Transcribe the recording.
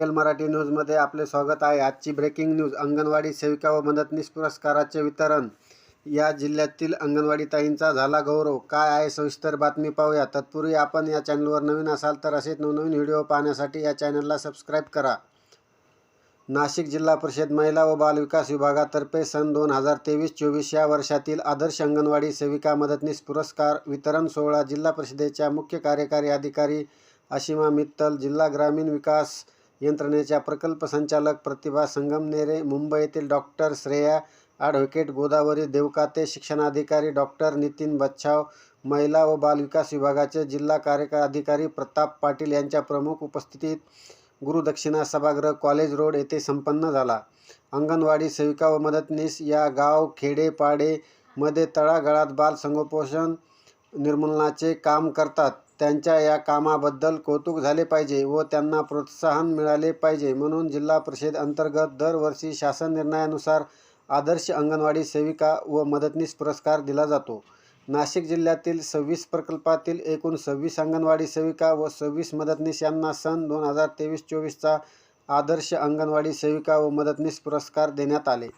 L Marathi न्यूजमध्ये आपले स्वागत आहे. आजची ब्रेकिंग न्यूज अंगणवाडी सेविका व मदतनीस पुरस्काराचे वितरण. या जिल्ह्यातील अंगणवाडी ताईंचा झाला गौरव. काय आहे सविस्तर बातमी पाहूया. तत्पूर्वी आपण या चॅनलवर नवीन असाल तर असेच नवनवीन व्हिडिओ पाहण्यासाठी या चॅनलला सबस्क्राईब करा. नाशिक जिल्हा परिषद महिला व बाल विकास विभागातर्फे सन दोन हजार तेवीस चोवीस या वर्षातील आदर्श अंगणवाडी सेविका मदतनीस पुरस्कार वितरण सोहळा जिल्हा परिषदेच्या मुख्य कार्यकारी अधिकारी अशिमा मित्तल जिल्हा ग्रामीण विकास यंत्रणेच्या प्रकल्प संचालक प्रतिभा संगमनेरे मुंबई येथील डॉक्टर श्रेया ॲडव्होकेट गोदावरी देवकाते शिक्षणाधिकारी डॉक्टर नितीन बच्छाव महिला व बाल विकास विभागाचे जिल्हा कार्यकारी अधिकारी प्रताप पाटील यांच्या प्रमुख उपस्थितीत गुरुदक्षिणा सभागृह कॉलेज रोड येथे संपन्न झाला. अंगणवाडी सेविका व मदतनीस या गाव खेडे पाडे मध्ये तळागाळात बाल संगोपोषण निर्मूलनाचे काम करतात. त्यांच्या या कामाबद्दल कौतुक झाले पाहिजे व त्यांना प्रोत्साहन मिळाले पाहिजे म्हणून जिल्हा परिषद अंतर्गत दरवर्षी शासन निर्णयानुसार आदर्श अंगणवाडी सेविका व मदतनीस पुरस्कार दिला जातो. नाशिक जिल्ह्यातील सव्वीस प्रकल्पातील एकूण सव्वीस अंगणवाडी सेविका व सव्वीस मदतनीस यांना सन दोन हजार तेवीस चोवीसचा आदर्श अंगणवाडी सेविका व मदतनीस पुरस्कार देण्यात आले.